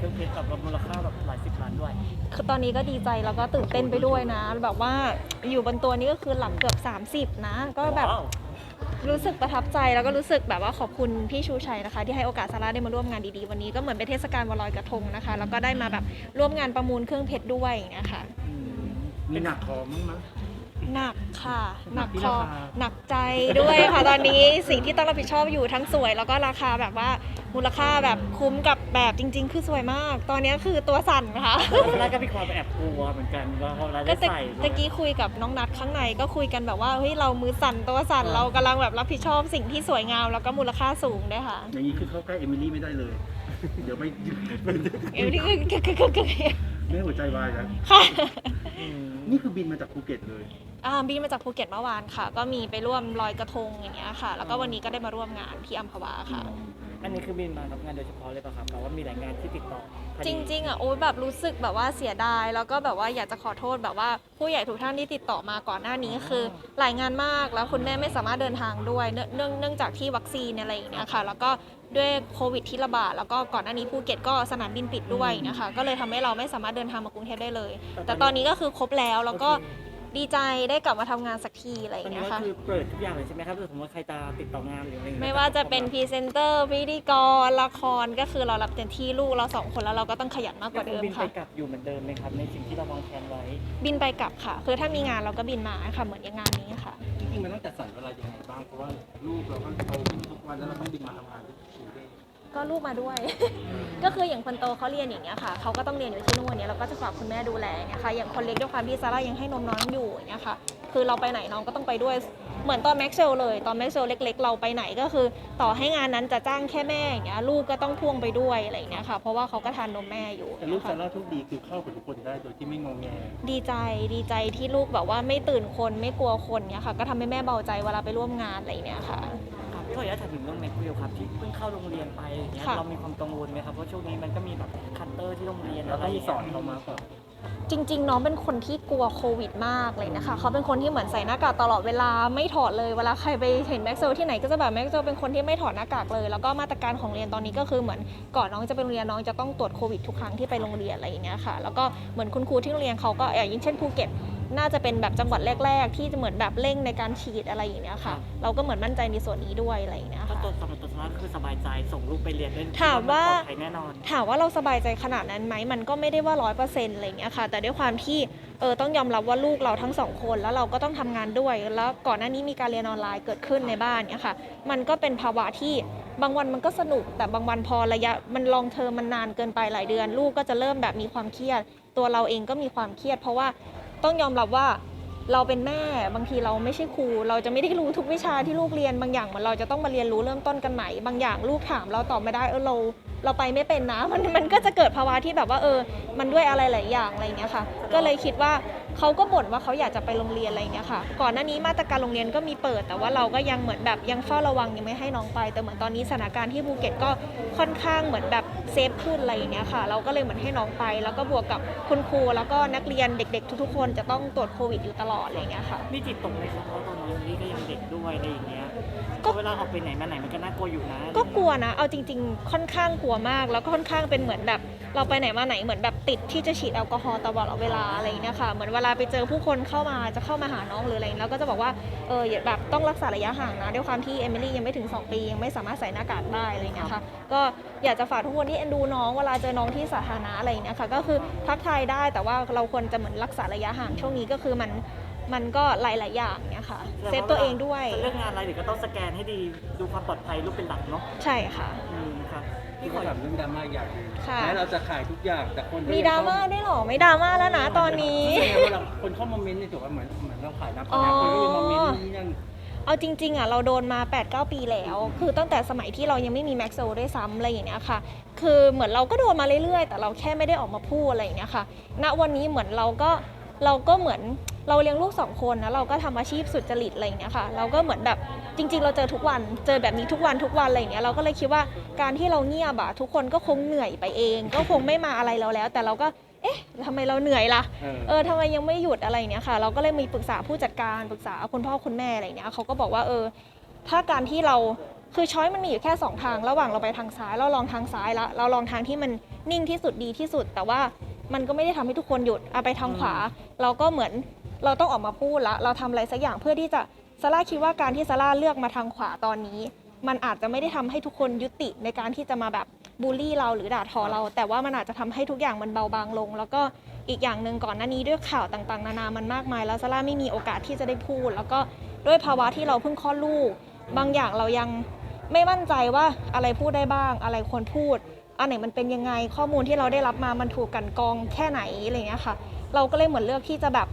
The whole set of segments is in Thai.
เครื่องเพชรแบบมูลค่าแบบหลายสิบล้านด้วย คือตอนนี้ก็ดีใจแล้วก็ตื่นเต้นไปด้วยนะ แบบว่าอยู่บนตัวนี้ก็คือหลับเกือบ 30 นะ ก็แบบว้าวรู้สึกประทับใจแล้วก็รู้สึกแบบว่าขอบคุณพี่ชูชัยนะคะ ที่ให้โอกาสซาร่าได้มาร่วมงานดีๆวันนี้ก็เหมือนเป็นเทศกาลวันลอยกระทงนะคะ แล้วก็ได้มาแบบร่วมงานประมูลเครื่องเพชรด้วยนะคะ อืมมีหนักคอมั้งมั้ย หนักค่ะหหนันักกที่คอราคาหนักใจด้วยค่ะตอนนี้สิ่งที่ต้องรับผิดชอบอยู่ทั้งสวย แล้วก็ราคาแบบว่ามูลค่าแบบคุ้มกับแบบจริง ๆ คือสวยมาก ตอนนี้คือตัวสั่นค่ะแล้วก็มีความแอบกลัวเหมือนกันว่าพอเราก็ได้ตะใส่ตะกี้คุยกับน้องนัดข้างในก็คุยกันแบบว่าเฮ้ยเรามือสั่นตัวสั่นเรากำลังแบบรับผิดชอบสิ่งที่สวยงามแล้วก็มูลค่าสูงด้วยค่ะ อย่างนี้คือเข้าใกล้เอมิลี่ไม่ได้เลย เดี๋ยวไม่เอ้ยนี่คือคือคือคือคือแม่หัวใจวายนะค่ะอืมนี่คือบินมาจากภูเก็ตเลย อ่าบินมาจากภูเก็ตเมื่อวานค่ะ ก็มีไปร่วมลอยกระทงอย่างเงี้ยค่ะ แล้วก็วันนี้ก็ได้มาร่วมงานที่อัมพวาค่ะ อันนี้คือบินมารับงานโดยเฉพาะเลยป่ะครับแต่ว่ามีหลายงานที่ติดต่อพอจดีริงๆอะโอ๊ยแบบรู้สึกแบบว่าเสียดาย แล้วก็แบบว่าอยากจะขอโทษแบบว่าผู้ใหญ่ทุกท่านที่ติดต่อมาก่อนหน้านี้คือหลายงานมากแล้วคุณแม่ไม่สามารถเดินทางด้วยเนื่องเนื่องเนื่องจากที่วัคซีนอะไรอย่างเงี้ยค่ะ แล้วก็ด้วยโควิดที่ระบาดแล้วก็ก่อนหน้านี้ภูเก็ตก็สนามบินปิดด้วยนะคะ ก็เลยทำให้เราไม่สามารถเดินทางมากรุงเทพได้เลย แต่ตอนนี้ก็คือครบแล้วแล้วก็โอเค ดีใจได้กลับมาทำงานสักทีอะไรอตอนย่างนี้เงี้ยก็ค่ะ คือเปิดทุกอย่างเลยใช่ไหมครับถ้าสมมติว่าใครจะติดต่องานหรืออะไรอย่งเงี้ยไม่ว่าจะเป็นพรีเซนเตอร์พิธีกรละครก็คือเรารับเต็มที่ลูกเราสองคนแล้วเราก็ต้องขยันมากกว่าเดิมบินไปค่ะ กลับอยู่เหมือนเดิมไหมครับในสิ่งที่เราวางแผนไว้ บินไปกลับค่ะ คือถ้ามีงานเราก็บินมาค่ะ เหมือนอย่างงานนี้ค่ะ จริงๆมันต้องจัดสรรเวลายังไงบ้าง เพราะว่าลูกเราก็โตขึ้นทุกวันแล้วเราต้องบินมาทำงานที่กรุงเทพ ก็ลูกมาด้วย ก็คืออย่างคนโตเขาเรียนอย่างเงี้ยค่ะเขาก็ต้องเรียนอยู่ที่นู่นเนี่ยเราก็จะฝากคุณแม่ดูแลเนี่ยค่ะอย่างคนเล็กด้วยความที่ซาร่ายังให้นมน้องอยู่อย่างเงี้ยค่ะคือเราไปไหนน้องก็ต้องไปด้วยเหมือนตอนแม็กเซลเลยตอนแม็กเซลเล็ก ๆ เราไปไหนก็คือ ต่อให้งานนั้นจะจ้างแค่แม่อย่างเงี้ยลูกก็ต้องพ่วงไปด้วยอะไรอย่างเงี้ยค่ะเพราะว่าเขาก็ทานนมแม่อยู่แต่ลูกนะคะซาร่าโชคดีคือเข้ากับทุกคนได้โดยที่ไม่งงแงดีใจดีใจที่ลูกแบบว่าไม่ตื่นคนไม่กลัวคนเนี่ยค่ะก็ทำให้แม่เบาใจเวลาไปร่วมงานอะไรอย่างเงี้ยค่ะครับพี่ ขออนุญาตถามถึงเรื่องแม็กวิลครับที่เพิ่งเข้าโรงเรียนไปอย่างเงี้ยค่ะ เรามีความกังวลไหมครับเพราะช่วงนี้มันก็มีแบบคัตเตอร์ที่โรงเรียนเราอะไรต้องย่งสงี้ยอนเขามาก่อนจริง ๆ น้องเป็นคนที่กลัวโควิดมากเลยนะคะ เขาเป็นคนที่เหมือนใส่หน้ากากตลอดเวลาไม่ถอดเลยเวลาใครไปเห็นแม็กเซลที่ไหนก็จะแบบแม็กเซลเป็นคนที่ไม่ถอดหน้ากากเลย แล้วก็มาตรการของเรียนตอนนี้ก็คือเหมือนก่อนน้องจะไปโรงเรียนน้องจะต้องตรวจโควิดทุกครั้งที่ไปโรงเรียนอะไรอย่างเงี้ยค่ะแล้วก็เหมือนคุณครูที่โรงเรียนเขาก็อย่างเช่นภูเก็ต น่าจะเป็นแบบจังหวัดแรก ๆ ที่จะเหมือนแบบเร่งในการฉีดอะไรอย่างเงี้ยค่ะ เราก็เหมือนมั่นใจในส่วนนี้ด้วยอะไรอย่างเงี้ยก็ค่ะ ตัวสำหรับตัวซาร่าก็คือสบายใจส่งลูกไปเรียนได้ถามว่า ปลอดภัยแน่นอน ถามว่าเราสบายใจขนาดนั้นไหมมันก็ไม่ได้ว่าร้อยเปอร์เซ็นต์อะไรอย่างเงี้ยค่ะ แต่ด้วยความที่เออต้องยอมรับว่าลูกเราทั้งสองคนแล้วเราก็ต้องทำงานด้วย แล้วก่อนหน้านี้มีการเรียนออนไลน์เกิดขึ้นในบ้านเนี้ยค่ะ มันก็เป็นภาวะที่บางวันมันก็สนุกแต่บางวันพอระยะมันลองเทอมมันนานเกินไปหลายเดือน ลูกก็จะเริ่มแบบมีความเครียด ตัวเราเองก็มีความเครียด เพราะว่า ต้องยอมรับว่าเราเป็นแม่บางทีเราไม่ใช่ครู เราจะไม่ได้รู้ทุกวิชาที่ลูกเรียนบางอย่างเหมือนเราจะต้องมาเรียนรู้เริ่มต้นกันใหม่บางอย่างลูกถามเราตอบไม่ได้เออเราเราไปไม่เป็นนะมันมันก็จะเกิดภาวะที่แบบว่าเออ มันด้วยอะไรหลายอย่างอะไรอย่างเงี้ยค่ะ ก็เลยคิดว่า เขาก็บ่นว่าเขาอยากจะไปโรงเรียนอะไรอย่างเงี้ยค่ะ ก่อนหน้านี้มาตรการโรงเรียนก็มีเปิด แต่ว่าเราก็ยังเหมือนแบบยังเฝ้าระวังยังไม่ให้น้องไป แต่เหมือนตอนนี้สถานการณ์ที่ภูเก็ตก็ค่อนข้างเหมือนแบบเซฟขึ้นอะไรอย่างเงี้ยค่ะ เราก็เลยเหมือนให้น้องไป แล้วก็บวกกับคุณครูแล้วก็นักเรียนเด็ก ๆ ทุกๆคนจะต้องตรวจโควิดอยู่ตลอดอะไรอย่างเงี้ยค่ะ นี่จิตตกไหมครับเพราะตอนนี้นี่ก็ยังเด็กด้วยอะไรอย่างเงี้ยก็ก็เวลาออกไปไหนมาไหนมันก็น่ากลัวอยู่นะ ก็กลัวนะ เอาจริง ๆ ค่อนข้างกลัวมาก แล้วก็ค่อนข้างเป็นเหมือนแบบ เราไปไหนมาไหนเหมือนแบบติดที่จะฉีดแอลกอฮอล์ตลอดเวลาอะไรอย่างเงี้ยค่ะ เหมือนเวลาไปเจอผู้คนเข้ามาจะเข้ามาหาน้องหรืออะไรเงี้ยแล้วก็จะบอกว่าเอออย่าแบบต้องรักษาระยะห่างนะด้วยความที่เอมิลี่ยังไม่ถึง 2 ปี ยังไม่สามารถใส่หน้ากากได้อะไรเงี้ยค่ะก็อยากจะฝากทุกคนที่เอ็นดูน้องเวลาเจอน้องที่สาธารณะอะไรเงี้ยค่ะก็คือทักทายได้แต่ว่าเราควรจะเหมือนรักษาระยะห่างช่วงนี้ก็คือมัน มันก็หลาย ๆ อย่างเนี่ยค่ะเซฟตัวเองด้วยจะเรื่องงานอะไรเดี๋ยวก็ต้องสแกนให้ดีดูความปลอดภัยลูกเป็นหลักเนาะใช่ค่ะอืมครับพี่ขอถามเรื่องดราม่าอย่างหนึ่งค่ะ แม้เราจะขายทุกอย่างแต่คนก็มียังดราม่าได้วยเหรอไม่ดราม่าแล้วนะตอนนี้ใช่ไงว่าเราคนเข้ามาเมนต์ในตัวว่าเหมือนเหมือนเราขายน้ำปลาคนก็ยังมาเมนต์นี่นั่น เอาจริง ๆอะเราโดนมา 8-9 ปีแล้ว คือตั้งแต่สมัยที่เรายังไม่มีแม็กโซด้วยซ้ำอะไรอย่างเงี้ยค่ะ คือเหมือนเราก็โดนมาเรื่อยๆ แต่เราแค่ไม่ได้ออกมาพูดอะไรอย่างเงี้ยค่ะ ณวันนี้เหมือนเราก็เราก็เหมือน เราเลี้ยงลูกสองคนนะเราก็ทำอาชีพสุจริตอะไรอย่างเงี้ยค่ะ เราก็เหมือนแบบจริง ๆ เราเจอทุกวันเจอแบบนี้ทุกวันทุกวันอะไรอย่างเงี้ยเราก็เลยคิดว่าการที่เราเงียบอะทุกคนก็คงเหนื่อยไปเอง ก็คงไม่มาอะไรเราแล้ว แต่เราก็เอ๊ะทำไมเราเหนื่อยล่ะเออเออทำไมยังไม่หยุดอะไรเนี้ยค่ะ เราก็เลยมีปรึกษาผู้จัดการปรึกษาคุณพ่อคุณแม่อะไรเนี้ยเขาก็บอกว่าเออ ถ้าการที่เราคือช้อยมันมีอยู่แค่สองทาง ระหว่างเราไปทางซ้ายเราลองทางซ้ายแล้วเราลองทางที่มันนิ่งที่สุดดีที่สุด แต่ว่ามันก็ไม่ได้ทำให้ทุกคนหยุดเอาไปทางขวา เราก็เหมือน เราต้องออกมาพูดละเราทำอะไรสักอย่างเพื่อที่จะซาร่าคิดว่าการที่ซาร่าเลือกมาทางขวาตอนนี้ มันอาจจะไม่ได้ทำให้ทุกคนยุติในการที่จะมาแบบบูลลี่เราหรือด่าทอเรา แต่ว่ามันอาจจะทำให้ทุกอย่างมันเบาบางลง แล้วก็อีกอย่างหนึ่งก่อนหน้านี้ด้วยข่าวต่างๆ นานามันมากมาย แล้วซาร่าไม่มีโอกาสที่จะได้พูด แล้วก็ด้วยภาวะที่เราเพิ่งคลอดลูก บางอย่างเรายังไม่มั่นใจว่าอะไรพูดได้บ้าง อะไรควรพูดอันไหนมันเป็นยังไงข้อมูลที่เราได้รับมามันถูกกันกองแค่ไหนอะไรอย่างเงี้ยค่ะ เราก็เลยเหมือนเลือกที่จะแบบ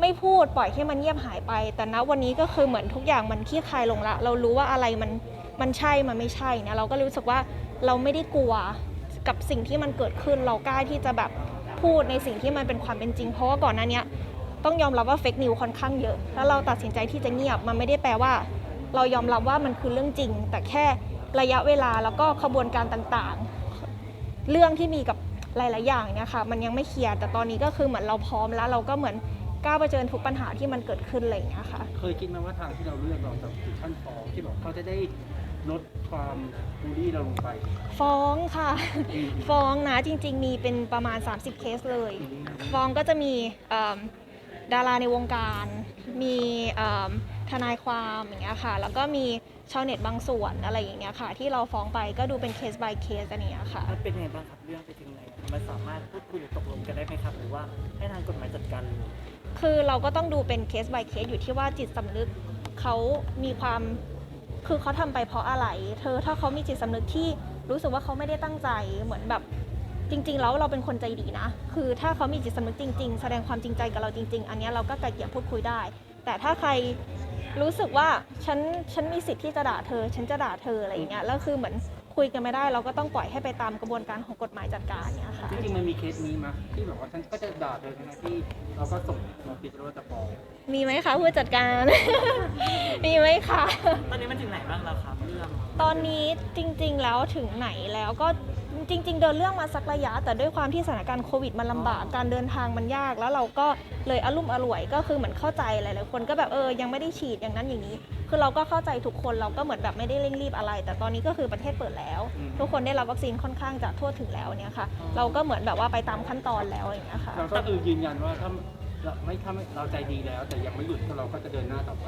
ไม่พูดปล่อยให้มันเงียบหายไป แต่ณวันนี้ก็คือเหมือนทุกอย่างมันคลี่คลายลงละ เรารู้ว่าอะไรมันมันใช่มันไม่ใช่เนี่ยเราก็รู้สึกว่าเราไม่ได้กลัวกับสิ่งที่มันเกิดขึ้นเรากล้าที่จะแบบพูดในสิ่งที่มันเป็นความเป็นจริง เพราะว่าก่อนหน้านี้ต้องยอมรับว่าเฟกนิวค่อนข้างเยอะแล้วเราตัดสินใจที่จะเงียบมันไม่ได้แปลว่า เรายอมรับว่ามันคือเรื่องจริง แต่แค่ระยะเวลาแล้วก็ขบวนการต่างๆ เรื่องที่มีกับหลาย ๆ อย่างเนี่ยค่ะมันยังไม่เคลียร์แต่ตอนนี้ก็คือเหมือนเราพร้อมแล้ว เราก็เหมือน กล้าเผชิญทุกปัญหาที่มันเกิดขึ้นอะไรอย่างเงี้ยค่ะ เคยคิดไหมว่าทางที่เราเลือกเราจะถึงขั้นฟ้องที่บอกเขาจะได้ลดความบูลลี่เราลงไป ฟ้องค่ะ อืม ฟ้องนะจริง ๆ มีเป็นประมาณ 30 เคสเลย ฟ้องก็จะมีเอิ่มดาราในวงการ มีเอิ่มทนายความอย่างเงี้ยค่ะ แล้วก็มีชาวเน็ตบางส่วนอะไรอย่างเงี้ยค่ะ ที่เราฟ้องไปก็ดูเป็นเคส by เคสอะไรอย่างเงี้ยค่ะ มันเป็นยังไงบ้างครับเรื่องไปถึงไหน มันสามารถพูดคุยหรือตกลงกันได้ไหมครับ หรือว่าให้ทางกฎหมายจัดการเลย คือเราก็ต้องดูเป็นเคส by เคสอยู่ที่ว่าจิตสำนึกเขามีความคือเขาทำไปเพราะอะไร เธอถ้าเขามีจิตสำนึกที่รู้สึกว่าเขาไม่ได้ตั้งใจเหมือนแบบจริง ๆ แล้วเราเป็นคนใจดีนะ คือถ้าเขามีจิตสำนึกจริง ๆ แสดงความจริงใจกับเราจริง ๆ อันเนี้ยเราก็ไกลเกลี่ยพูดคุยได้ แต่ถ้าใคร รู้สึกว่าฉันฉันมีสิทธิ์ที่จะด่าเธอ ฉันจะด่าเธออะไรอย่างเงี้ยแล้วคือเหมือนคุยกันไม่ได้ เราก็ต้องปล่อยให้ไปตามกระบวนการของกฎหมายจัดการเนี่ยค่ะ จริงๆมันมีเคสนี้มั้ยที่แบบว่าฉันก็จะด่าเธอทั้งที่เราก็ส่งมาปิดแล้วว่าจะฟ้องมีไหมคะผู้จัดการ มีไหมคะ ตอนนี้มันถึงไหนบ้างแล้วครับเรื่อง ตอนนี้จริงๆแล้วถึงไหนแล้วก็ จริง ๆ เดินเรื่องมาสักระยะ แต่ด้วยความที่สถานการณ์โควิดมันลำบากการเดินทางมันยาก แล้วเราก็เลยอารมณ์อร่วยก็คือเหมือนเข้าใจหลายๆคนก็แบบเออยังไม่ได้ฉีดอย่างนั้นอย่างนี้ คือเราก็เข้าใจทุกคนเราก็เหมือนแบบไม่ได้เร่งรีบอะไร แต่ตอนนี้ก็คือประเทศเปิดแล้ว ทุกคนได้รับวัคซีนค่อนข้างจะทั่วถึงแล้วเนี่ยค่ะเราก็เหมือนแบบว่าไปตามขั้นตอนแล้วอย่างเงี้ยค่ะ เราก็คือยืนยันว่าถ้าเราไม่ถ้าไม่เราใจดีแล้ว แต่ยังไม่หยุดเราก็จะเดินหน้าต่อไป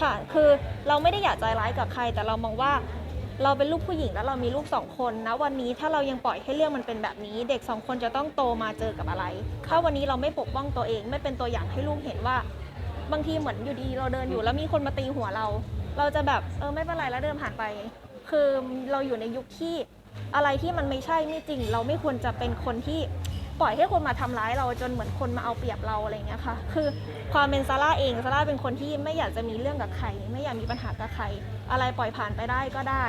ค่ะ คือเราไม่ได้อยากใจร้ายกับใคร แต่เรามองว่า เราเป็นลูกผู้หญิงแล้วเรามีลูกสองคนนะวันนี้ถ้าเรายังปล่อยให้เรื่องมันเป็นแบบนี้ เด็กสองคนจะต้องโตมาเจอกับอะไร ถ้าวันนี้เราไม่ปกป้องตัวเอง ไม่เป็นตัวอย่างให้ลูกเห็นว่า บางทีเหมือนอยู่ดีเราเดินอยู่แล้วมีคนมาตีหัวเรา เราจะแบบเออไม่เป็นไรแล้วเดินผ่านไป คือเราอยู่ในยุคที่อะไรที่มันไม่ใช่ไม่จริง เราไม่ควรจะเป็นคนที่ ปล่อยให้คนมาทำร้ายเราจนเหมือนคนมาเอาเปรียบเราอะไรอย่างเงี้ยค่ะ คือความเป็นซาร่าเองซาร่าเป็นคนที่ไม่อยากจะมีเรื่องกับใคร ไม่อยากมีปัญหากับใคร อะไรปล่อยผ่านไปได้ก็ได้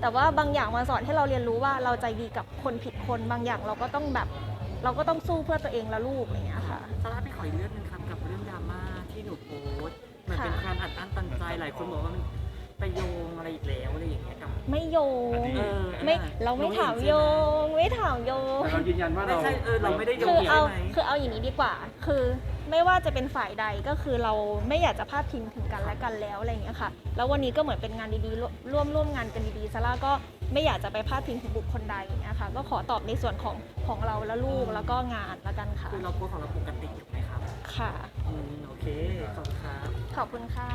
แต่ว่าบางอย่างมาสอนให้เราเรียนรู้ว่าเราใจดีกับคนผิดคน บางอย่างเราก็ต้องแบบ เราก็ต้องสู้เพื่อตัวเองและลูกอะไรอย่างเงี้ยค่ะซาร่าพี่ขออีกเรื่องหนึงครับกับเรื่องดราม่าที่หนูโพสต์เหมือนเป็นค่ะการอัดอั้นตันใจหลายคนบอกว่ามัน ไปโยงอะไรอีกแล้วอะไรอย่างเงี้ยกับ ไม่โยงเออไม่อันนั้นเราไม่หนูถามเห็นใช่ไหมโยง ไม่ถามโยง แต่เรายืนยันว่าไม่เราใช่เออเราไม่ได้โยคืง อเกี่ยวเอาใช่ไหม คือเอาอย่างนี้ดีกว่า คือไม่ว่าจะเป็นฝ่ายใดก็คือเราไม่อยากจะพาดพิงถึงกันและกันแล้วอะไรอย่างเงี้ยค่ะ แล้ววันนี้ก็เหมือนเป็นงานดีๆร่วมร่วมงานกันดีๆซาร่าก็ไม่อยากจะไปพาดพิงถึงบุคคลใดอย่างเงี้ยค่ะก็ขอตอบในส่วนของของเราและลูกแล้วก็งานละกันค่ะคือเราโพสต์ของเราปกติถูกไหมครับค่ะ อืมโอเคขอบคุณครับ ขอบคุณค่ะ